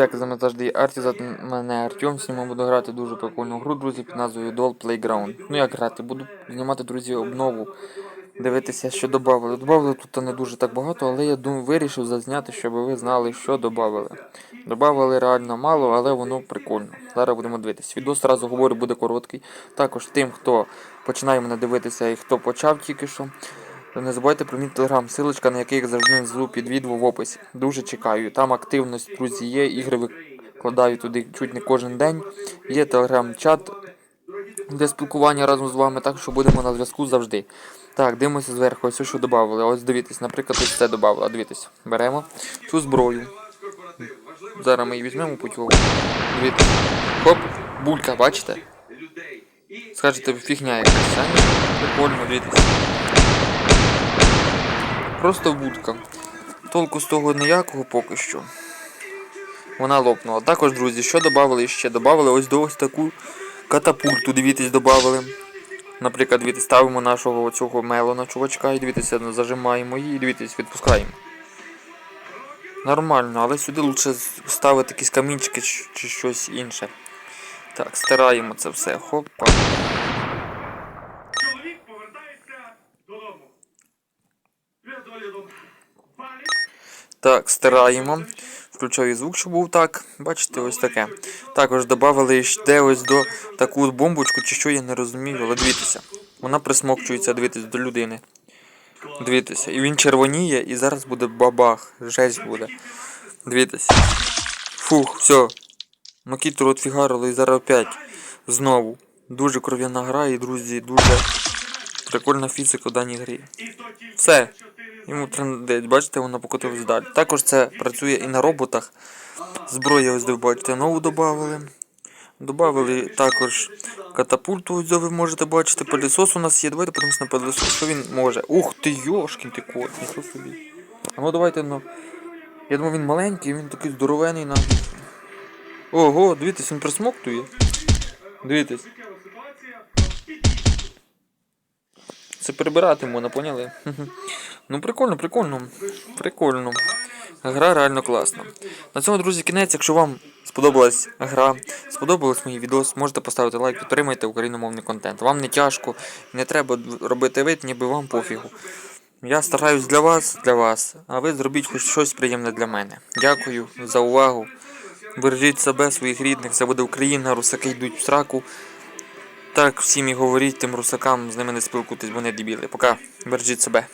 Дякую за завжди Арті, за мене Артем. Сьогодні буду грати дуже прикольну гру, друзі, під назвою Doll Playground. Ну як грати? Буду знімати, друзі, обнову. Дивитися, що додали. Добавили тут не дуже так багато, але я думаю, вирішив зазняти, щоб ви знали, що додали. Добавили реально мало, але воно прикольно. Зараз будемо дивитися. Відео одразу говорю, буде короткий. Також тим, хто починає мене дивитися і хто почав тільки що. Не забувайте про мій телеграм, силочка на який як завжди внизу під відео в описі. Дуже чекаю. Там активність, друзі, є, ігри викладаю туди чуть не кожен день. Є телеграм-чат для спілкування разом з вами, так що будемо на зв'язку завжди. Так, дивимося зверху, ось що додали. Ось дивіться, наприклад, ось це додали. Дивіться, беремо цю зброю. Зараз ми її візьмемо путьову. Дивіться. Хоп, булька, бачите? Скажете, фігня якась, а? Прикольно, дивіться. Просто будка. Толку з того ніякого поки що. Вона лопнула. Також, друзі, що додали ще? Додали ось до ось таку катапульту, дивіться, додали. Наприклад, дивіться, ставимо нашого цього мелона чувачка і дивіться, зажимаємо її і дивіться, відпускаємо. Нормально, але сюди лучше ставити якісь камінчики чи, чи щось інше. Так, стираємо це все. Хопа. Так, стираємо. Включаю звук, щоб був так. Бачите, ось таке. Також додали ще ось до таку бомбочку, чи що я не розумію, але дивіться. Вона присмокчується, дивіться, до людини. Дивіться. І він червоніє, і зараз буде бабах. Жесть буде. Дивіться. Фух, все. Макітру отфігарили і зараз опять. Знову. Дуже кров'яна гра і, друзі, дуже прикольна фізика в даній грі. Все. Йому трендець, бачите, воно покотилось далі. Також це працює і на роботах. Зброя, ось ви бачите, нову додали. Добавили також катапульту, ось ви можете бачити. Пилісос у нас є. Давайте подивимось на пилісос, що він може. Ух ти, йошкін ти кот, ніхто собі. Ну давайте, ну. Я думав він маленький, він такий здоровений навіть. Ого, дивіться, він присмоктує. Дивіться. Це перебирати можна, поняли? Ну прикольно, прикольно. Прикольно. Гра реально класна. На цьому, друзі, кінець. Якщо вам сподобалась гра, сподобалось мій відео, можете поставити лайк, підтримайте україномовний контент. Вам не тяжко, не треба робити вид, ніби вам пофігу. Я стараюсь для вас, для вас, а ви зробіть хоч щось приємне для мене. Дякую за увагу. Бережіть себе, своїх рідних, це буде Україна, русаки йдуть в сраку. Так всім і говоріть тим русакам, з ними не спілкуйтесь, вони дебіли. Пока, бережіть себе.